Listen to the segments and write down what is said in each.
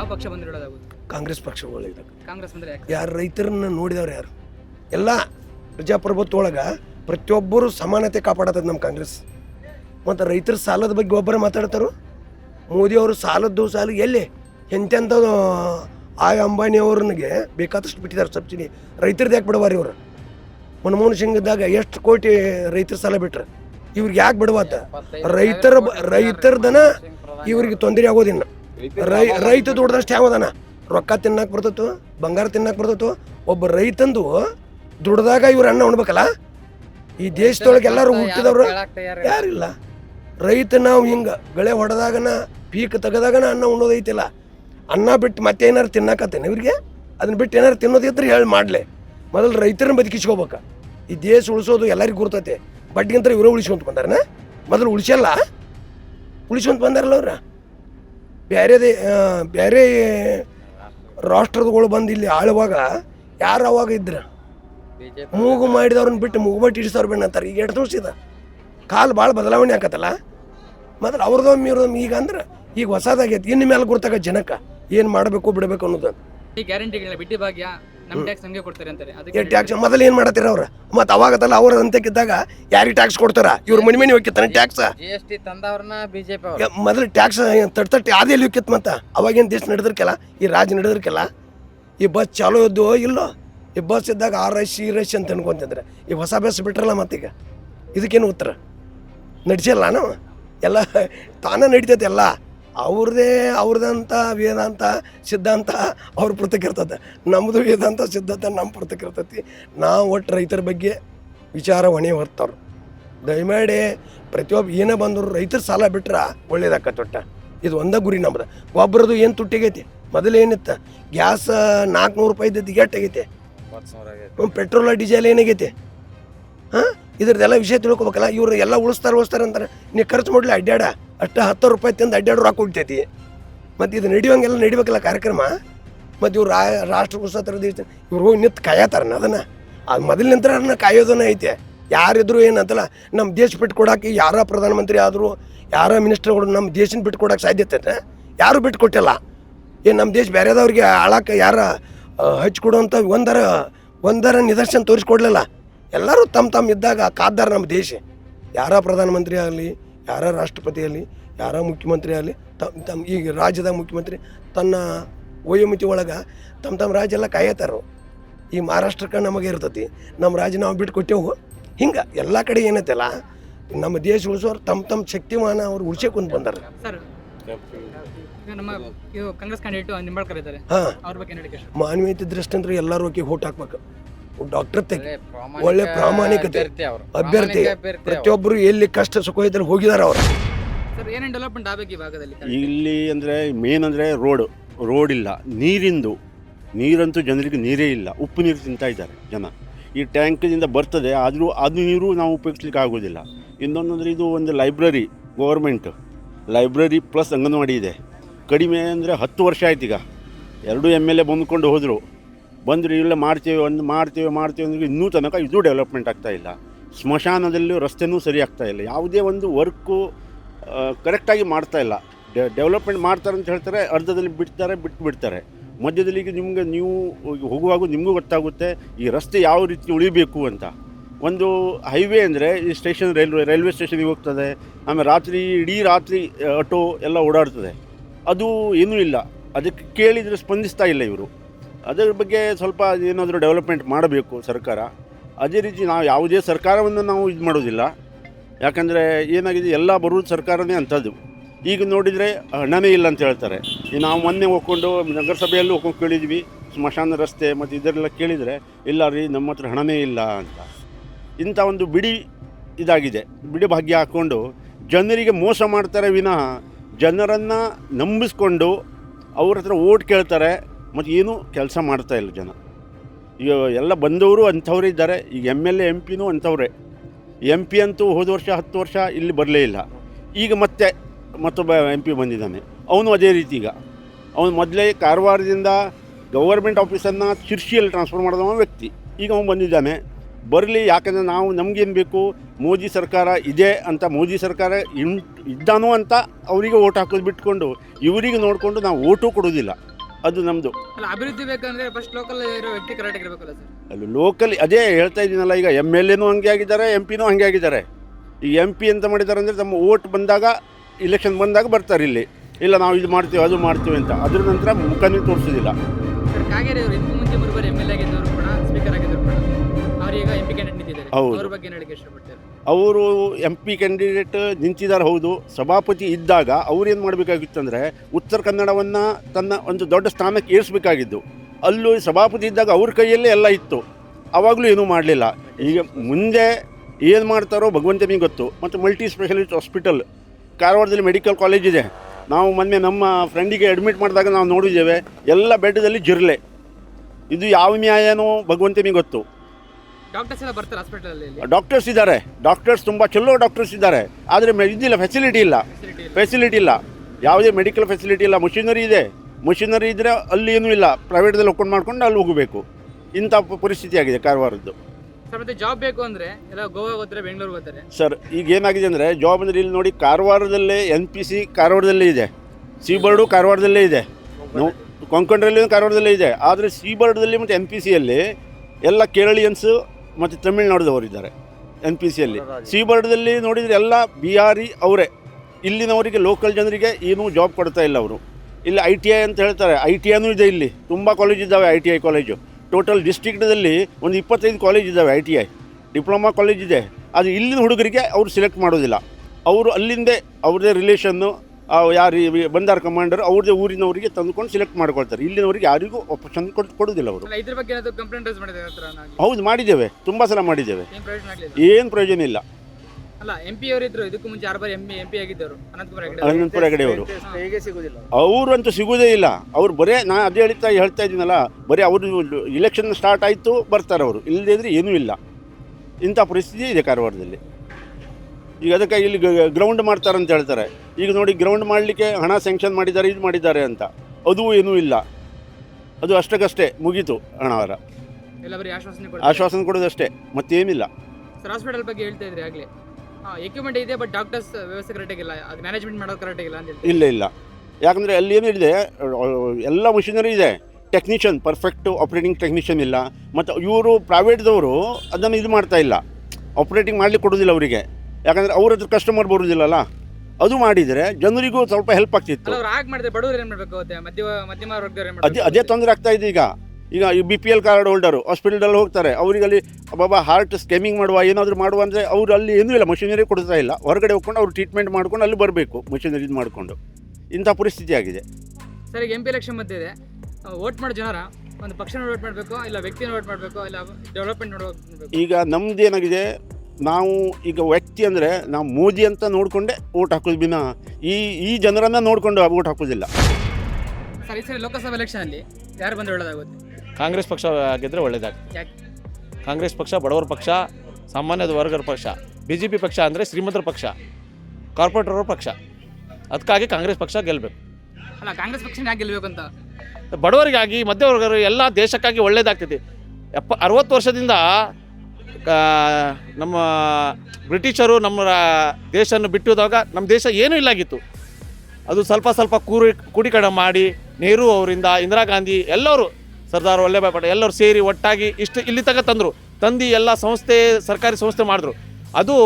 ಯಾವ ಪಕ್ಷ ಕಾಂಗ್ರೆಸ್ ಪಕ್ಷ ಒಳ್ಳೇದಾಗ ಕಾಂಗ್ರೆಸ್ ಬಂದ್ರೆ ಯಾಕೆ? ಯಾರು ರೈತರನ್ನ ನೋಡಿದವ್ರು ಯಾರು? ಎಲ್ಲ ಪ್ರಜಾಪ್ರಭುತ್ವ ಒಳಗೆ ಪ್ರತಿಯೊಬ್ಬರು ಸಮಾನತೆ ಕಾಪಾಡತ್ತದೆ ನಮ್ಮ ಕಾಂಗ್ರೆಸ್. ಮತ್ತು ರೈತರ ಸಾಲದ ಬಗ್ಗೆ ಒಬ್ಬರೇ ಮಾತಾಡ್ತಾರೋ? ಮೋದಿಯವರು ಸಾಲದ್ದು ಸಾಲ ಎಲ್ಲಿ? ಎಂತೆಂಥ ಆಯ ಅಂಬಾನಿ ಅವ್ರನಿಗೆ ಬೇಕಾದಷ್ಟು ಬಿಟ್ಟಿದ್ದಾರೆ ಸಬ್ಸಿಡಿ. ರೈತರದ್ದು ಯಾಕೆ ಬಿಡವಾರಿ ಇವರು? ಮನಮೋಹನ್ ಸಿಂಗ್ ಇದ್ದಾಗ ಎಷ್ಟು ಕೋಟಿ ರೈತರ ಸಾಲ ಬಿಟ್ರೆ? ಇವ್ರಿಗೆ ಯಾಕೆ ಬಿಡವಾತ ರೈತರ ರೈತರದನ ಇವ್ರಿಗೆ ತೊಂದರೆ ಆಗೋದಿಲ್ಲ. ರೈ ರೈತ ದುಡ್ದಷ್ಟು ಯಾವದನ? ರೊಕ್ಕ ತಿನ್ನಕ್ಕೆ ಬರ್ತತು ಬಂಗಾರ ತಿನ್ನಕ್ಕೆ ಬರ್ತತು ಒಬ್ಬ ರೈತಂದು ದುಡ್ದಾಗ ಇವ್ರ ಅಣ್ಣ ಉಣ್ಬೇಕಲ್ಲ? ಈ ದೇಶದೊಳಗೆ ಎಲ್ಲರೂ ಹುಟ್ಟಿದವ್ರು ಯಾರಿಲ್ಲ. ರೈತ ನಾವು ಹಿಂಗೆ ಗಳೆ ಹೊಡೆದಾಗನ ಪೀಕ್ ತೆಗೆದಾಗನ ಅನ್ನ ಉಣ್ಣೋದೈತಿಲ್ಲ ಅನ್ನ ಬಿಟ್ಟು ಮತ್ತೆ ಏನಾರು ತಿನ್ನಕತ್ತೇನೆ ಇವ್ರಿಗೆ? ಅದನ್ನ ಬಿಟ್ಟು ಏನಾರು ತಿನ್ನೋದಿದ್ರೆ ಹೇಳಿ ಮಾಡಲಿ. ಮೊದಲು ರೈತರನ್ನ ಬದುಕಿಸ್ಕೋಬೇಕ. ಈ ದೇಶ ಉಳಿಸೋದು ಎಲ್ಲರಿಗೂ ಗುರ್ತೈತೆ. ಬಡ್ಡಿಗಿಂತ ಇವರೇ ಉಳಿಸ್ಕೊಂತ ಬಂದಾರನ? ಮೊದಲು ಉಳಿಸಲ್ಲ ಉಳಿಸ್ಕೊಂತ ಬಂದಾರಲ್ಲ ಅವ್ರ? ಬೇರೆ ಬೇರೆ ರಾಷ್ಟ್ರದಗಳು ಬಂದು ಇಲ್ಲಿ ಆಳುವಾಗ ಯಾರು ಅವಾಗ ಇದ್ರ? ಮೂಗು ಮಾಡಿದವ್ರನ್ನ ಬಿಟ್ಟು ಮೂಗುಬಟ್ಟು ಇಡಿಸೋರು ಬೆಣ್ಣ ಅಂತಾರೆ. ಈಗ ದಿವಸ ಇದೆ? ಕಾಲು ಭಾಳ ಬದಲಾವಣೆ ಆಕತ್ತಲ್ಲ? ಮೊದಲು ಅವ್ರದೊಮ್ಮೆ ಇವ್ರದೊಮ್ಮೆ ಈಗ ಅಂದ್ರೆ ಈಗ ಹೊಸದಾಗೈತಿ. ಇನ್ನು ಮೇಲೆ ಗುರ್ತಾಗ ಜನಕ್ಕೆ ಏನು ಮಾಡಬೇಕು ಬಿಡಬೇಕು ಅನ್ನೋದು. ಗ್ಯಾರಂಟಿ ಗ್ಯಾರಂಟಿಗಳ ಬಿಟ್ಟಿ ಭಾಗ್ಯ? ನಮ್ ಟ್ಯಾಕ್ಸ್ ನಮಗೆ ಕೊಡ್ತಾರೆ ಅಂತಾರೆ. ಅದಕ್ಕೆ ಟ್ಯಾಕ್ಸ್ ಮೊದಲು ಏನು ಮಾಡತ್ತೀರ ಅವ್ರು? ಮತ್ತು ಅವಾಗದಲ್ಲ ಅವ್ರ ಅಂತ್ಯಕ್ಕಿದ್ದಾಗ ಯಾರಿಗೆ ಟ್ಯಾಕ್ಸ್ ಕೊಡ್ತಾರ? ಇವ್ರ ಮನೆ ಮನೆ ಹೋಗಿತ್ತಾನೆ ಟ್ಯಾಕ್ಸ್ ಜಿ ಎಸ್ ಟಿ ತಂದವ್ರನ್ನ ಬಿಜೆಪಿ ಅವರು. ಮೊದಲು ಟ್ಯಾಕ್ಸ್ ತಟ್ ತಟ್ಟಿ ಅದೇ ಲಿಕ್ಕಿತ್ ಹೋಗಿತ್ತು ಮತ್ತೆ ಅವಾಗೇನು ದೇಶ ನಡೆದಿರ್ಕಲ್ಲ ಈ ರಾಜ್ ನಡೆದಿರ್ಕಲ್ಲ ಈ ಬಸ್ ಚಾಲೂ ಇದ್ದು ಇಲ್ಲೋ ಈ ಬಸ್ ಇದ್ದಾಗ ಆ ರಶ್ ಈ ರಶ್ ಅಂತ ಅನ್ಕೊಂತಿದ್ರೆ. ಈ ಹೊಸ ಬಸ್ ಬಿಟ್ರಲ್ಲ ಮತ್ತೀಗ. ಇದಕ್ಕೇನು ಉತ್ತರ? ನಡ್ಸಿಲ್ಲ ನಾವು ಎಲ್ಲ ತಾನೇ ನಡಿತೈತೆ ಎಲ್ಲ. ಅವ್ರದ್ದೇ ಅವ್ರದಂಥ ವೇದಾಂತ ಸಿದ್ಧಾಂತ ಅವ್ರ ಪೃಥಕ್ ಇರ್ತದೆ. ನಮ್ಮದು ವೇದಾಂತ ಸಿದ್ಧಾಂತ ನಮ್ಮ ಪೃಥಕ್ ಇರ್ತೈತಿ. ನಾವು ಒಟ್ಟು ರೈತರ ಬಗ್ಗೆ ವಿಚಾರ ಹೊಣೆ ಹೊರ್ತವ್ರು ದಯಮಾಡಿ ಪ್ರತಿಯೊಬ್ಬ ಏನೇ ಬಂದರು ರೈತರ ಸಾಲ ಬಿಟ್ರೆ ಒಳ್ಳೇದಾಕತ್ತೆ ಒಟ್ಟ ಇದು ಒಂದೇ ಗುರಿ ನಮ್ದು. ಗೊಬ್ಬರದು ಏನು ತುಟ್ಟಿಗೈತಿ ಮೊದಲು ಏನಿತ್ತು? ಗ್ಯಾಸ್ ನಾಲ್ಕುನೂರು ರೂಪಾಯಿ ಇದ್ದದ್ದು ಆಗೈತೆ. ಪೆಟ್ರೋಲ್ ಡೀಸೆಲ್ ಏನಾಗೈತೆ ಹಾಂ? ಇದ್ರದ್ದೆಲ್ಲ ವಿಷಯ ತಿಳ್ಕೊಬೇಕಲ್ಲ? ಇವ್ರು ಎಲ್ಲ ಉಳಿಸ್ತಾರೆ ಉಳಿಸ್ತಾರೆ ಅಂತಾರೆ. ನೀ ಖರ್ಚು ಮಾಡಲಿ ಅಡ್ಡಾಡ ಅಷ್ಟು ಹತ್ತು ರೂಪಾಯಿ ತಿಂದು ಅಡ್ಡಾಡು ರೊಕ್ಕ ಉಳಿತೈತಿ ಮತ್ತು ಇದು ನಡೆಯುವಂಗೆಲ್ಲ ನಡಿಬೇಕಲ್ಲ ಕಾರ್ಯಕ್ರಮ? ಮತ್ತು ಇವ್ರು ರಾ, ರಾಷ್ಟ್ರ ಉತ್ಸವ ಇವ್ರು ಹೋಗಿ ನಿಂತು ಕಾಯತಾರನ ಅದನ್ನು? ಅದು ಮೊದಲಿನಿಂದ ಅದನ್ನ ಕಾಯೋದನ್ನ ಐತೆ. ಯಾರಿದ್ರು ಏನಂತಲ್ಲ ನಮ್ಮ ದೇಶ ಬಿಟ್ಟು ಕೊಡಕ್ಕೆ ಯಾರ ಪ್ರಧಾನಮಂತ್ರಿ ಆದರೂ, ಯಾರ ಮಿನಿಸ್ಟರ್ಗಳು ನಮ್ಮ ದೇಶನ ಬಿಟ್ಟು ಕೊಡೋಕೆ ಸಾಧ್ಯತೆ ಯಾರು ಬಿಟ್ಟು ಕೊಟ್ಟಿಲ್ಲ ಏನು ನಮ್ಮ ದೇಶ ಬೇರೆದವ್ರಿಗೆ ಆಳಕ್ಕೆ ಯಾರ ಹಚ್ಕೊಡುವಂಥ ಒಂದರ ಒಂದರ ನಿದರ್ಶನ ತೋರಿಸ್ಕೊಡ್ಲಿಲ್ಲ? ಎಲ್ಲರೂ ತಮ್ಮ ತಮ್ಮ ಇದ್ದಾಗ ಕಾದ್ದಾರ ನಮ್ಮ ದೇಶ. ಯಾರ ಪ್ರಧಾನಮಂತ್ರಿ ಆಗಲಿ ಯಾರ ರಾಷ್ಟ್ರಪತಿ ಆಗಲಿ ಯಾರ ಮುಖ್ಯಮಂತ್ರಿ ಆಗಲಿ ತಮ್ಮ ತಮ್ಮ ಈಗ ರಾಜ್ಯದ ಮುಖ್ಯಮಂತ್ರಿ ತನ್ನ ವಯೋಮಿತಿ ಒಳಗೆ ತಮ್ಮ ತಮ್ಮ ರಾಜ್ಯ ಎಲ್ಲ ಕಾಯತಾರ. ಈ ಮಹಾರಾಷ್ಟ್ರಕ್ಕೆ ನಮಗೆ ಇರ್ತತಿ. ನಮ್ಮ ರಾಜ್ಯ ನಾವು ಬಿಟ್ಟು ಕೊಟ್ಟೆವು ಹಿಂಗೆ ಎಲ್ಲ ಕಡೆ ಏನೈತಲ್ಲ ನಮ್ಮ ದೇಶ ಉಳಿಸೋರು ತಮ್ಮ ತಮ್ಮ ಶಕ್ತಿಮಾನ ಅವ್ರು ಉಳಿಸಿಕೊಂಡು ಬಂದಾರ. ನಿಂಬಾಳ್ಕರ್ ಇದ್ದಾರೆ. ಹಾಂ. ಮಾನವೀಯತೆ ದೃಷ್ಟಿ ಅಂದ್ರೆ ಎಲ್ಲರೂ ಹೋಗಿ ಹೋಟ್ ಹಾಕ್ಬೇಕು. ಡಾಕ್ಟರ್ ತೆಗಿ ಒಳ್ಳೆ ಪ್ರಾಮಾಣಿಕತೆ ಅಭ್ಯರ್ಥಿ ಪ್ರತಿಯೊಬ್ಬರು ಎಲ್ಲಿ ಕಷ್ಟ ಸುಖ ಇದ್ರೆ ಹೋಗಿದಾರೆ ಅವರು. ಸರ್ ಏನೇನು ಡೆವಲಪ್ಮೆಂಟ್ ಆಗಬೇಕು ಈ ಭಾಗದಲ್ಲಿ ಇಲ್ಲಿ ಅಂದರೆ ಮೇನ್ ಅಂದರೆ ರೋಡ್ ರೋಡ್ ಇಲ್ಲ. ನೀರಿಂದು. ನೀರಂತೂ ಜನರಿಗೆ ನೀರೇ ಇಲ್ಲ. ಉಪ್ಪು ನೀರು ತಿಂತಾ ಇದ್ದಾರೆ ಜನ. ಈ ಟ್ಯಾಂಕಿನಿಂದ ಬರ್ತದೆ ಆದರೂ ಅದು ನೀರು ನಾವು ಉಪಯೋಗಿಸ್ಲಿಕ್ಕೆ ಆಗೋದಿಲ್ಲ ಇನ್ನೊಂದಂದರೆ ಇದು ಒಂದು library government library plus anganwadi ಇದೆ. ಕಡಿಮೆ ಅಂದರೆ ಹತ್ತು ವರ್ಷ ಆಯ್ತು ಈಗ. ಎರಡು ಎಂ ಎಲ್ ಎ ಬಂದ್ಕೊಂಡು ಹೋದರು. ಬಂದರು ಇಲ್ಲ ಮಾಡ್ತೀವಿ ಒಂದು ಮಾಡ್ತೀವಿ ಮಾಡ್ತೀವಿ ಅಂದ್ರೆ ಇನ್ನೂ ತನಕ ಇದು ಡೆವಲಪ್ಮೆಂಟ್ ಆಗ್ತಾ ಇಲ್ಲ. ಸ್ಮಶಾನದಲ್ಲೂ ರಸ್ತೆನೂ ಸರಿ ಇಲ್ಲ. ಯಾವುದೇ ಒಂದು ವರ್ಕು ಕರೆಕ್ಟಾಗಿ ಮಾಡ್ತಾ ಇಲ್ಲ. ಡೆವಲಪ್ಮೆಂಟ್ ಮಾಡ್ತಾರೆ ಅಂತ ಹೇಳ್ತಾರೆ, ಅರ್ಧದಲ್ಲಿ ಬಿಡ್ತಾರೆ ಬಿಟ್ಟು ಬಿಡ್ತಾರೆ. ಮಧ್ಯದಲ್ಲಿ ನಿಮ್ಗೆ ನೀವು ಹೋಗುವಾಗ ನಿಮಗೂ ಗೊತ್ತಾಗುತ್ತೆ, ಈ ರಸ್ತೆ ಯಾವ ರೀತಿ ಉಳಿಬೇಕು ಅಂತ. ಒಂದು ಹೈವೇ ಅಂದರೆ ಈ ಸ್ಟೇಷನ್ ರೈಲ್ವೆ ರೈಲ್ವೆ ಸ್ಟೇಷನಿಗೆ ಹೋಗ್ತದೆ, ಆಮೇಲೆ ರಾತ್ರಿ, ಇಡೀ ರಾತ್ರಿ ಆಟೋ ಎಲ್ಲ ಓಡಾಡ್ತದೆ. ಅದು ಏನೂ ಇಲ್ಲ. ಅದಕ್ಕೆ ಕೇಳಿದರೆ ಸ್ಪಂದಿಸ್ತಾ ಇಲ್ಲ ಇವರು. ಅದರ ಬಗ್ಗೆ ಸ್ವಲ್ಪ ಏನಾದರೂ ಡೆವಲಪ್ಮೆಂಟ್ ಮಾಡಬೇಕು ಸರ್ಕಾರ, ಅದೇ ರೀತಿ ನಾವು ಯಾವುದೇ ಸರ್ಕಾರವನ್ನು ನಾವು ಇದು ಮಾಡೋದಿಲ್ಲ. ಯಾಕಂದರೆ ಏನಾಗಿದೆ, ಎಲ್ಲ ಬರುವುದು ಸರ್ಕಾರನೇ ಅಂಥದ್ದು. ಈಗ ನೋಡಿದರೆ ಹಣನೇ ಇಲ್ಲ ಅಂತ ಹೇಳ್ತಾರೆ. ಈ ನಾವು ಮೊನ್ನೆ ಹೋಗ್ಕೊಂಡು ನಗರಸಭೆಯಲ್ಲೂ ಹೋಗ್ಕೊಂಡು ಕೇಳಿದ್ವಿ, ಸ್ಮಶಾನ ರಸ್ತೆ ಮತ್ತು ಇದರೆಲ್ಲ ಕೇಳಿದರೆ, ಇಲ್ಲ ರೀ, ನಮ್ಮ ಹತ್ರ ಹಣನೇ ಇಲ್ಲ ಅಂತ. ಇಂಥ ಒಂದು ಬಿಡಿ ಇದಾಗಿದೆ. ಬಿಡಿ ಭಾಗ್ಯ ಹಾಕ್ಕೊಂಡು ಜನರಿಗೆ ಮೋಸ ಮಾಡ್ತಾರೆ ವಿನಃ ಜನರನ್ನು ನಂಬಿಸ್ಕೊಂಡು ಅವ್ರ ಹತ್ರ ಓಟ್ ಕೇಳ್ತಾರೆ. ಮತ್ತು ಏನೂ ಕೆಲಸ ಮಾಡ್ತಾ ಇಲ್ಲ ಜನ. ಈಗ ಎಲ್ಲ ಬಂದವರು ಅಂಥವ್ರೇ ಇದ್ದಾರೆ. ಈಗ ಎಂ ಎಲ್ ಎ ಎಂ ಪಿನೂ ಅಂಥವ್ರೆ. ಎಂ ಪಿ ಅಂತೂ ಹೋದ ವರ್ಷ ಹತ್ತು ವರ್ಷ ಇಲ್ಲಿ ಬರಲೇ ಇಲ್ಲ. ಈಗ ಮತ್ತೆ ಮತ್ತೊಬ್ಬ ಎಂ ಪಿ ಬಂದಿದ್ದಾನೆ. ಅವನು ಅದೇ ರೀತಿ ಈಗ. ಅವನು ಮೊದಲೇ ಕಾರವಾರದಿಂದ ಗೌರ್ಮೆಂಟ್ ಆಫೀಸನ್ನು ಶಿರ್ಷಿಯಲ್ಲಿ ಟ್ರಾನ್ಸ್ಫರ್ ಮಾಡಿದವ ವ್ಯಕ್ತಿ. ಈಗ ಅವನು ಬಂದಿದ್ದಾನೆ. ಬರಲಿ, ಯಾಕಂದರೆ ನಾವು ನಮಗೇನು ಬೇಕು? ಮೋದಿ ಸರ್ಕಾರ ಇದೆ ಅಂತ ಮೋದಿ ಸರ್ಕಾರ ಇಂಟ್ ಇದ್ದಾನೋ ಅಂತ ಅವರಿಗೆ ಓಟ್ ಹಾಕೋದು ಬಿಟ್ಕೊಂಡು, ಇವರಿಗೆ ನೋಡಿಕೊಂಡು ನಾವು ಓಟು ಕೊಡೋದಿಲ್ಲ. ಅದು ನಮ್ಮದು ಅಲ್ಲ ಅಭಿವೃದ್ಧಿ ಬೇಕಂದ್ರೆ ಫಸ್ಟ್ ಲೋಕಲ್ ಇರೋ ವ್ಯಕ್ತಿ ಕರೆಕ್ಟ್ ಇರಬೇಕಲ್ಲ ಸರ್ ಅಲ್ಲಿ ಲೋಕಲ್ ಅದೇ ಹೇಳ್ತಾ ಇದ್ದೀನಲ್ಲ ಈಗ ಎಂ ಎಲ್ ಎನೂ ಹಂಗೆ ಆಗಿದ್ದಾರೆ ಎಂ ಪಿನೂ ಹಂಗೆ ಆಗಿದ್ದಾರೆ. ಈ ಎಂ ಪಿ ಅಂತ ಮಾಡಿದ್ದಾರೆ ಅಂದರೆ ತಮ್ಮ ಓಟ್ ಬಂದಾಗ ಇಲೆಕ್ಷನ್ ಬಂದಾಗ ಬರ್ತಾರೆ ಇಲ್ಲಿ. ಇಲ್ಲ ನಾವು ಇದು ಮಾಡ್ತೀವಿ ಅದು ಮಾಡ್ತೀವಿ ಅಂತ. ಅದ್ರ ನಂತರ ಮುಖನೇ ತೋರಿಸೋದಿಲ್ಲ. ಸರ್ ಕಾಗೇರಿ ಅವರು ಇದಕ್ಕೂ ಮುಂಚೆ ಮೂರು ಬಾರಿ ಎಂ ಎಲ್ ಆಗಿದ್ದವರು ಕೂಡ ಸ್ಪೀಕರ್ ಆಗಿದ್ದರು ಕೂಡ. ಅವ್ರೀಗ ಎಂ ಪಿ ಕ್ಯಾಂಡಿಡೇಟ್ ನಿಂತಿದ್ದಾರೆ. ಹೌದು. ಅವ್ರ ಬಗ್ಗೆ ಏನ್ ಹೇಳಿಕೆ ಇಷ್ಟಪಡ್ತಾರೆ ಅವರು ಎಂ ಪಿ ಕ್ಯಾಂಡಿಡೇಟ್ ನಿಂತಿದ್ದಾರೆ ಹೌದು. ಸಭಾಪತಿ ಇದ್ದಾಗ ಅವ್ರೇನು ಮಾಡಬೇಕಾಗಿತ್ತಂದರೆ ಉತ್ತರ ಕನ್ನಡವನ್ನು ತನ್ನ ಒಂದು ದೊಡ್ಡ ಸ್ಥಾನಕ್ಕೆ ಏರಿಸಬೇಕಾಗಿದ್ದು ಅಲ್ಲೂ ಸಭಾಪತಿ ಇದ್ದಾಗ ಅವ್ರ ಕೈಯಲ್ಲೇ ಎಲ್ಲ ಇತ್ತು. ಆವಾಗಲೂ ಏನೂ ಮಾಡಲಿಲ್ಲ. ಈಗ ಮುಂದೆ ಏನು ಮಾಡ್ತಾರೋ ಭಗವಂತನಿಗೆ ಗೊತ್ತು. ಮತ್ತು ಮಲ್ಟಿ ಸ್ಪೆಷಲಿಸ್ಟ್ ಹಾಸ್ಪಿಟಲ್ ಕಾರವಾರದಲ್ಲಿ ಮೆಡಿಕಲ್ ಕಾಲೇಜ್ ಇದೆ. ನಾವು ಮೊನ್ನೆ ನಮ್ಮ ಫ್ರೆಂಡಿಗೆ ಅಡ್ಮಿಟ್ ಮಾಡಿದಾಗ ನಾವು ನೋಡಿದ್ದೇವೆ ಎಲ್ಲ ಬೆಡ್ಡದಲ್ಲಿ ಜಿರಲೆ. ಇದು ಯಾವ ನ್ಯಾಯನೋ ಭಗವಂತನಿಗೆ ಗೊತ್ತು. ಡಾಕ್ಟರ್ಸ್ ಎಲ್ಲ ಬರ್ತಾರೆ ಹಾಸ್ಪಿಟಲ್ ಡಾಕ್ಟರ್ಸ್ ಇದ್ದಾರೆ. ಡಾಕ್ಟರ್ಸ್ ತುಂಬ ಚಲೋ ಡಾಕ್ಟರ್ಸ್ ಇದ್ದಾರೆ. ಆದರೆ ಇದಿಲ್ಲ ಫೆಸಿಲಿಟಿ ಇಲ್ಲ. ಫೆಸಿಲಿಟಿ ಇಲ್ಲ. ಯಾವುದೇ ಮೆಡಿಕಲ್ ಫೆಸಿಲಿಟಿ ಇಲ್ಲ. ಮಷಿನರಿ ಇದೆ. ಮಷಿನರಿ ಇದ್ದರೆ ಅಲ್ಲಿ ಏನೂ ಇಲ್ಲ. ಪ್ರೈವೇಟ್ದಲ್ಲಿ ಒಕ್ಕೊಂಡು ಮಾಡ್ಕೊಂಡು ಅಲ್ಲಿ ಹೋಗಬೇಕು. ಇಂಥ ಪರಿಸ್ಥಿತಿ ಆಗಿದೆ ಕಾರವಾರದ್ದು. ಸರ್ ಮತ್ತೆ ಜಾಬ್ ಬೇಕು ಅಂದ್ರೆ ಎಲ್ಲ ಗೋವಾ ಹೋಗ್ತಾರೆ ಬೆಂಗಳೂರು ಹೋಗ್ತಾರೆ. ಸರ್ ಈಗ ಏನಾಗಿದೆ ಅಂದರೆ ಜಾಬ್ ಅಂದರೆ ಇಲ್ಲಿ ನೋಡಿ ಕಾರವಾರದಲ್ಲೇ ಎನ್ ಪಿ ಸಿ ಕಾರವಾರದಲ್ಲೇ ಇದೆ. ಸಿ ಬರ್ಡು ಕಾರವಾರದಲ್ಲೇ ಇದೆ. ಕೊಂಕಣದಲ್ಲಿ ಕಾರವಾರದಲ್ಲೇ ಇದೆ. ಆದರೆ ಸೀಬರ್ಡ್ದಲ್ಲಿ ಮತ್ತು ಎನ್ ಪಿ ಸಿಯಲ್ಲಿ ಎಲ್ಲ ಕೇರಳಿಯನ್ಸು ಮತ್ತು ತಮಿಳ್ನಾಡುದವರು ಇದ್ದಾರೆ ಎನ್ ಪಿ ಸಿಯಲ್ಲಿ ಸೀಬರ್ಡ್ದಲ್ಲಿ ನೋಡಿದರೆ ಎಲ್ಲ ಬಿಹಾರಿ ಅವರೇ. ಇಲ್ಲಿನವರಿಗೆ ಲೋಕಲ್ ಜನರಿಗೆ ಏನೂ ಜಾಬ್ ಕೊಡ್ತಾ ಇಲ್ಲ ಅವರು. ಇಲ್ಲಿ ಐ ಟಿ ಐ ಅಂತ ಹೇಳ್ತಾರೆ. ಐ ಟಿ ಐನೂ ಇದೆ ಇಲ್ಲಿ. ತುಂಬ ಕಾಲೇಜ್ ಇದ್ದಾವೆ I T I college total ಡಿಸ್ಟ್ರಿಕ್ಟ್ದಲ್ಲಿ ಒಂದು ಇಪ್ಪತ್ತೈದು ಕಾಲೇಜ್ ಇದ್ದಾವೆ I T I diploma college ಇದೆ. ಅದು ಇಲ್ಲಿನ ಹುಡುಗರಿಗೆ ಅವರು ಸಿಲೆಕ್ಟ್ ಮಾಡೋದಿಲ್ಲ. ಅವರು ಅಲ್ಲಿಂದೇ ಅವ್ರದೇ ರಿಲೇಷನ್ನು ಯಾರು ಈ ಬಂದಾರ ಕಮಾಂಡರ್ ಅವ್ರದ್ದೇ ಊರಿನವರಿಗೆ ತಂದುಕೊಂಡು ಸೆಲೆಕ್ಟ್ ಮಾಡ್ಕೊಳ್ತಾರೆ. ಇಲ್ಲಿನವರಿಗೆ ಯಾರಿಗೂ ಆಪ್ಷನ್ ಕೊಡುವುದಿಲ್ಲ ಕೊಡೋದಿಲ್ಲ ಅವರು. ಅಲ್ಲ ಇದ್ರ ಬಗ್ಗೆ ಕಂಪ್ಲೇಂಟ್ ರೈಸ್ ಹೌದು ಮಾಡಿದ್ದೇವೆ. ತುಂಬ ಸಲ ಮಾಡಿದ್ದೇವೆ. ಏನ್ ಪ್ರಯೋಜನ ಆಗಲಿಲ್ಲ? ಏನು ಪ್ರಯೋಜನ ಇಲ್ಲ. ಅಲ್ಲ ಎಂ ಪಿ ಅವರು ಇದ್ರು ಇದಕ್ಕೂ ಮುಂಚೆ ಆರು ಬಾರಿ ಎಂ ಪಿ ಎಂ ಆಗಿದ್ದರು ಹೆಗಡೆ ಸಿಗೋದೇ ಇಲ್ಲ. ಅವ್ರು ಬರೇ ನಾ ಅದೇ ಹೇಳ್ತಾ ಹೇಳ್ತಾ ಇದ್ದೀನಲ್ಲ ಬರೀ ಅವರು ಇಲೆಕ್ಷನ್ ಸ್ಟಾರ್ಟ್ ಆಯಿತು ಬರ್ತಾರೆ ಅವರು. ಇಲ್ಲದೇ ಇದ್ರೆ ಏನೂ ಇಲ್ಲ. ಇಂಥ ಪರಿಸ್ಥಿತಿ ಇದೆ ಕಾರವಾರದಲ್ಲಿ. ಈಗ ಅದಕ್ಕೆ ಇಲ್ಲಿ ಗ್ರೌಂಡ್ ಮಾಡ್ತಾರೆ ಅಂತ ಹೇಳ್ತಾರೆ. ಈಗ ನೋಡಿ ಗ್ರೌಂಡ್ ಮಾಡಲಿಕ್ಕೆ ಹಣ ಸ್ಯಾಂಕ್ಷನ್ ಮಾಡಿದ್ದಾರೆ ಇದು ಮಾಡಿದ್ದಾರೆ ಅಂತ. ಅದು ಏನೂ ಇಲ್ಲ. ಅದು ಅಷ್ಟಕ್ಕಷ್ಟೇ ಮುಗೀತು ಹಣ ಅವರ. ಎಲ್ಲ ಬರೀ ಆಶ್ವಾಸನೆ ಕೊಡ್ತಾರೆ. ಆಶ್ವಾಸನೆ ಕೊಡೋದಷ್ಟೇ ಮತ್ತೇನಿಲ್ಲ. ಸರ್ ಹಾಸ್ಪಿಟಲ್ ಬಗ್ಗೆ ಹೇಳ್ತಾ ಇದ್ರಿ ಆಗಲೇ. ಎಕ್ವಿಪ್ಮೆಂಟ್ ಇದೆ ಬಟ್ ಡಾಕ್ಟರ್ಸ್ ವ್ಯವಸ್ಥೆ ಆಗಿಲ್ಲ. ಅದು ಮ್ಯಾನೇಜ್ಮೆಂಟ್ ಮಾಡೋದು ಕರೆಕ್ಟ್ ಆಗಿಲ್ಲ ಅಂತ ಹೇಳ್ತೀವಿ ಇಲ್ಲ ಇಲ್ಲ. ಯಾಕಂದರೆ ಅಲ್ಲಿ ಏನಿದೆ ಎಲ್ಲ ಮಷಿನರಿ ಇದೆ. ಟೆಕ್ನಿಷಿಯನ್ ಪರ್ಫೆಕ್ಟ್ ಆಪ್ರೇಟಿಂಗ್ ಟೆಕ್ನಿಷಿಯನ್ ಇಲ್ಲ. ಮತ್ತು ಇವರು ಪ್ರೈವೇಟ್ದವರು ಅದನ್ನು ಇದು ಮಾಡ್ತಾ ಇಲ್ಲ. ಆಪ್ರೇಟಿಂಗ್ ಮಾಡಲಿಕ್ಕೆ ಕೊಡೋದಿಲ್ಲ ಅವರಿಗೆ. ಯಾಕಂದರೆ ಅವ್ರ ಹತ್ರ ಕಸ್ಟಮರ್ ಬರೋದಿಲ್ಲಲ್ಲ. ಅದು ಮಾಡಿದರೆ ಜನರಿಗೂ ಸ್ವಲ್ಪ ಹೆಲ್ಪ್ ಆಗ್ತಿತ್ತು. ಅವ್ರು ಆಗ್ ಮಾಡಿದ್ರೆ ಬಡವರು ಏನು ಮಾಡಬೇಕು ಮಧ್ಯಮ ವರ್ಗದವ್ರು ಏನ್ ಅದೇ ಅದೇ ತೊಂದರೆ ಆಗ್ತಾ ಇದೆ ಈಗ. ಈಗ ಈ B P L card holder ಹಾಸ್ಪಿಟಲಲ್ಲಿ ಹೋಗ್ತಾರೆ. ಅವ್ರಿಗೆ ಅಲ್ಲಿ ಬಾಬಾ ಹಾರ್ಟ್ ಸ್ಕೆಮಿಂಗ್ ಮಾಡುವ ಏನಾದರೂ ಮಾಡುವ ಅಂದರೆ ಅವರು ಅಲ್ಲಿ ಏನೂ ಇಲ್ಲ ಮಷಿನರಿ ಕೊಡ್ತಾ ಇಲ್ಲ. ಹೊರಗಡೆ ಹೋಗ್ಕೊಂಡು ಅವ್ರು ಟ್ರೀಟ್ಮೆಂಟ್ ಮಾಡ್ಕೊಂಡು ಅಲ್ಲಿ ಬರಬೇಕು ಮಷಿನರಿ ಇದು ಮಾಡಿಕೊಂಡು. ಇಂಥ ಪರಿಸ್ಥಿತಿ ಆಗಿದೆ. ಸರ್ ಈಗ ಎಂ ಪಿ ಎಲೆಕ್ಷನ್ ಮಧ್ಯೆ ಇದೆ ವೋಟ್ ಮಾಡೋ ಜನರ ಒಂದು ಪಕ್ಷನ ವೋಟ್ ಮಾಡಬೇಕು ಇಲ್ಲ ವ್ಯಕ್ತಿನ ವೋಟ್ ಮಾಡಬೇಕು ಇಲ್ಲ ಡೆವಲಪ್ಮೆಂಟ್ ನೋಡಬೇಕು? ಈಗ ನಮ್ದು ಏನಾಗಿದೆ ನಾವು ಈಗ ವ್ಯಕ್ತಿ ಅಂದರೆ ನಾವು ಮೋದಿ ಅಂತ ನೋಡಿಕೊಂಡೆ ಓಟ್ ಹಾಕೋದು ಬಿನ ಈ ಈ ಜನರನ್ನು ನೋಡಿಕೊಂಡು ಓಟ್ ಹಾಕೋದಿಲ್ಲ. ಸರಿ ಈ ಸರಿ ಲೋಕಸಭಾ ಎಲೆಕ್ಷನ್ ಅಲ್ಲಿ ಯಾರು ಬಂದ್ರೆ ಒಳ್ಳೇದಾಗುತ್ತೆ? ಕಾಂಗ್ರೆಸ್ ಪಕ್ಷ ಆಗಿದ್ರೆ ಒಳ್ಳೇದಾಗ್ತದೆ ಯಾಕೆ? ಕಾಂಗ್ರೆಸ್ ಪಕ್ಷ ಬಡವರ ಪಕ್ಷ ಸಾಮಾನ್ಯದ ವರ್ಗರ ಪಕ್ಷ ಬಿ ಜೆ ಪಿ ಪಕ್ಷ ಅಂದರೆ ಶ್ರೀಮಂತರ ಪಕ್ಷ ಕಾರ್ಪೊರೇಟರ್ ಪಕ್ಷ. ಅದಕ್ಕಾಗಿ ಕಾಂಗ್ರೆಸ್ ಪಕ್ಷ ಗೆಲ್ಲಬೇಕು ಅಲ್ಲ ಕಾಂಗ್ರೆಸ್ ಪಕ್ಷ ಯಾಕೆ ಗೆಲ್ಬೇಕು ಅಂತ? ಬಡವರಿಗಾಗಿ ಮಧ್ಯವರ್ಗರು ಎಲ್ಲ ದೇಶಕ್ಕಾಗಿ ಒಳ್ಳೇದಾಗ್ತೈತಿ. ಎಪ್ಪ ಅರವತ್ತು ವರ್ಷದಿಂದ ನಮ್ಮ ಬ್ರಿಟಿಷರು ನಮ್ಮ ದೇಶವನ್ನು ಬಿಟ್ಟಿದಾಗ ನಮ್ಮ ದೇಶ ಏನೂ ಇಲ್ಲಾಗಿತ್ತು. ಅದು ಸ್ವಲ್ಪ ಸ್ವಲ್ಪ ಕೂರಿ ಕೂಡಿಕಡ ಮಾಡಿ ನೆಹರು ಅವರಿಂದ ಇಂದಿರಾ ಗಾಂಧಿ ಎಲ್ಲರೂ, ಸರ್ದಾರ್ ವಲ್ಲಭಾಯ್ ಪಟೇಲ್ ಎಲ್ಲರೂ ಸೇರಿ ಒಟ್ಟಾಗಿ ಇಷ್ಟು ಇಲ್ಲಿ ತನಕ ತಂದರು. ತಂದು ಎಲ್ಲ ಸಂಸ್ಥೆ, ಸರ್ಕಾರಿ ಸಂಸ್ಥೆ ಮಾಡಿದ್ರು. ಅದು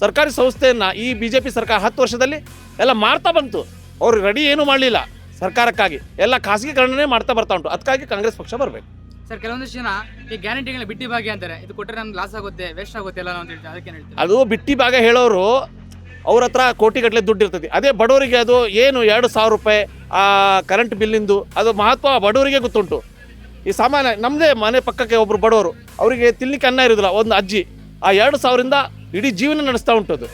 ಸರ್ಕಾರಿ ಸಂಸ್ಥೆಯನ್ನು ಈ ಬಿ ಜೆ ಪಿ ಸರ್ಕಾರ ಹತ್ತು ವರ್ಷದಲ್ಲಿ ಎಲ್ಲ ಮಾಡ್ತಾ ಬಂತು. ಅವ್ರು ರೆಡಿ ಏನೂ ಮಾಡಲಿಲ್ಲ ಸರ್ಕಾರಕ್ಕಾಗಿ. ಎಲ್ಲ ಖಾಸಗೀಕರಣನೇ ಮಾಡ್ತಾ ಬರ್ತಾ ಉಂಟು. ಅದಕ್ಕಾಗಿ ಕಾಂಗ್ರೆಸ್ ಪಕ್ಷ ಬರಬೇಕು. ಸರ್ ಕೆಲವೊಂದಿಷ್ಟು ಜನ ಈ ಗ್ಯಾರಂಟಿಗಳನ್ನ ಬಿಟ್ಟಿ ಭಾಗ್ಯ ಅಂತಾರೆ. ಇದು ಕೊಟ್ಟರೆ ನಮ್ಗೆ ಲಾಸ್ ಆಗುತ್ತೆ ವೇಸ್ಟ್ ಆಗುತ್ತೆ ಎಲ್ಲ ಅಂತ ಹೇಳ್ತಾರೆ. ಅದಕ್ಕೆ ಹೇಳ್ತಾರೆ? ಅದು ಬಿಟ್ಟಿ ಭಾಗ ಹೇಳೋರು ಅವ್ರ ಹತ್ರ ಕೋಟಿಗಟ್ಟಲೆ ದುಡ್ಡು ಇರ್ತದೆ. ಅದೇ ಬಡವರಿಗೆ ಅದು ಏನು ಎರಡು ಸಾವಿರ ರೂಪಾಯಿ ಆ ಕರೆಂಟ್ ಬಿಲ್ಲಿಂದು ಅದು ಮಹತ್ವ ಬಡವರಿಗೆ ಗೊತ್ತುಂಟು. ಈ ಸಾಮಾನ್ಯ ನಮ್ಮದೇ ಮನೆ ಪಕ್ಕಕ್ಕೆ ಒಬ್ಬರು ಬಡವರು ಅವರಿಗೆ ತಿನ್ಲಿಕ್ಕೆ ಅನ್ನ ಇರೋದಿಲ್ಲ ಒಂದು ಅಜ್ಜಿ. ಆ ಎರಡು ಸಾವಿರದಿಂದ ಇಡೀ ಜೀವನ ನಡೆಸ್ತಾ ಉಂಟು ಅದು.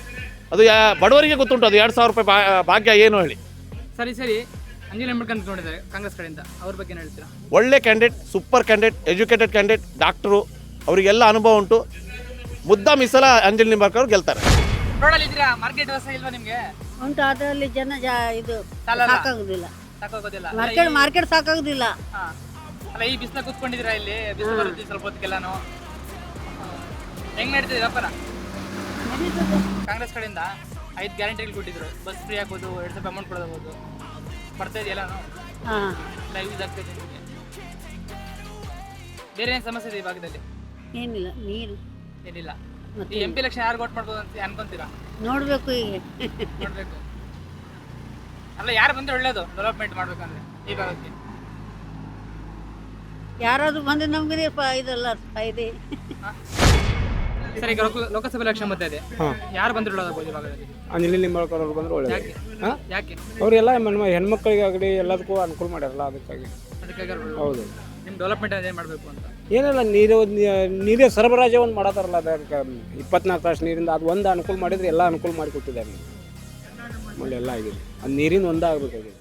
ಅದು ಯಾ ಬಡವರಿಗೆ ಗೊತ್ತುಂಟು ಅದು ಎರಡು ಸಾವಿರ ರೂಪಾಯಿ ಭಾಗ್ಯ ಏನು ಹೇಳಿ. ಸರಿ ಸರಿ. ಅಂಜಲಿ ಅಂಬೇಡ್ಕರ್ ನೋಡಿದ್ದಾರೆ ಕಾಂಗ್ರೆಸ್ ಕಡೆಯಿಂದ ಅವ್ರ ಬಗ್ಗೆ ಏನು ಹೇಳ್ತೀರಾ? ಒಳ್ಳೆ candidate super candidate educated candidate doctor ಅವರಿಗೆಲ್ಲ ಅನುಭವ ಉಂಟು. ಮುದ್ದ ಮಿಸಲ ಅಂಜಲಿ ನಿಂಬಾರ್ಕರ್ ಅವ್ರು ಗೆಲ್ತಾರೆ. ರೋಡಲ್ಲಿ ಇದ್ದೀರಾ? ಮಾರ್ಕೆಟ್ ವ್ಯವಸ್ಥೆ ಇಲ್ವಾ ನಿಮ್ಗೆ? ಉಂಟು ಅದರಲ್ಲಿ ಜನ ಜಾ ಇದು ಸಾಲಲ್ಲ? ಸಾಕಾಗುದಿಲ್ಲ. ಸಾಕಾಗೋದಿಲ್ಲ. ಅಲ್ಲ ಮಾರ್ಕೆಟ್ ಈ- ಮಾರ್ಕೆಟ್ ಸಾಕಾಗುದಿಲ್ಲ. ಹಾ. ಅಲ್ಲ ಈ ಬಿಸಿಲ ಕೂತ್ಕೊಂಡಿದ್ದೀರಾ ಇಲ್ಲಿ? ಬಿಸಿಲು ಬರುತ್ತೆ ಸ್ವಲ್ಪ ಹೊತ್ತಿಗೆಲ್ಲಾನು ಹೆಂಗ್ ನಡೀತಿದೆ ವ್ಯಾಪಾರ? ಕಾಂಗ್ರೆಸ್ ಕಡೆಯಿಂದ ಐದು ಗ್ಯಾರಂಟಿಗಳು ಕೊಟ್ಟಿದ್ರು. ಬಸ್ ಫ್ರೀ ಹಾಕೋದು ಎರಡು ಸಾವಿರ ಅಮೌಂಟ್ ಕೊಡೋದು ಬರ್ತಾ ಇದೆಯಲ್ಲ? ಹಾಂ. ಎಲ್ಲ ಯೂಸ್ ಆಗ್ತದೆ ನಿಮಗೆ. ಬೇರೆ ಏನು ಸಮಸ್ಯೆ ಇದೆ ಈ ಭಾಗದಲ್ಲಿ? ಏನಿಲ್ಲ ನೀರು. ಏನಿಲ್ಲ. ಮತ್ತೆ ಎಂ ಪಿ ಎಲೆಕ್ಷನ್ ಯಾರು ವೋಟ್ ಮಾಡ್ಬೋದು ಅಂತ ಅನ್ಕೊಂತೀರಾ? ನೋಡಬೇಕು ಈಗ ನೋಡ್ಬೇಕು. ಅಲ್ಲ ಯಾರು ಬಂದ್ರೆ ಒಳ್ಳೇದು ಡೆವಲಪ್ಮೆಂಟ್ ಮಾಡ್ಬೇಕಂದ್ರೆ ಈ ಭಾಗಕ್ಕೆ? ಯಾರಾದ್ರೂ ಬಂದು ನಮ್ಗೆ ಇದಲ್ಲ ಫಾಯ್ದೆ ಸರ್ ಈಗ ಲೋಕ- ಲೋಕಸಭೆ ಎಲೆಕ್ಷನ್ ಇದೆ. ಯಾರು ಬಂದ್ರು ಈ ಭಾಗದಲ್ಲಿ? ಅಂಜಲಿ ನಿಂಬಾಳ್ಕರ್ ಅವ್ರು ಬಂದ್ರೆ ಯಾಕೆ? ಹಾಂ? ಯಾಕೆ? ಅವರೆಲ್ಲ ನಮ್ಮ ಹೆಣ್ಮಕ್ಳಿಗಾಗಲಿ ಎಲ್ಲದಕ್ಕೂ ಅನುಕೂಲ ಮಾಡ್ಯಾರಲ್ಲ ಅದಕ್ಕಾಗಿ. ಅದಕ್ಕಾಗಿ ಹೌದು. ನಿಮ್ ಡೆವಲಪ್ಮೆಂಟ್ ಏನು ಮಾಡಬೇಕು ಅಂತ? ಏನಿಲ್ಲ ನೀರು ನೀರೇ ಸರಬರಾಜು ಒಂದು ಮಾಡತ್ತಾರಲ್ಲ ಅದಕ್ಕೆ ಇಪ್ಪತ್ನಾಲ್ಕು ತಾಸು ನೀರಿಂದ ಅದು ಒಂದು ಅನುಕೂಲ ಮಾಡಿದ್ರೆ ಎಲ್ಲ ಅನುಕೂಲ ಮಾಡಿಕೊಟ್ಟಿದ್ದಾರೆ. ಒಳ್ಳೆ ಎಲ್ಲ ಆಗಿದೆ. ಅದು ನೀರಿಂದ ಒಂದೇ ಆಗಬೇಕಾಗಿದೆ.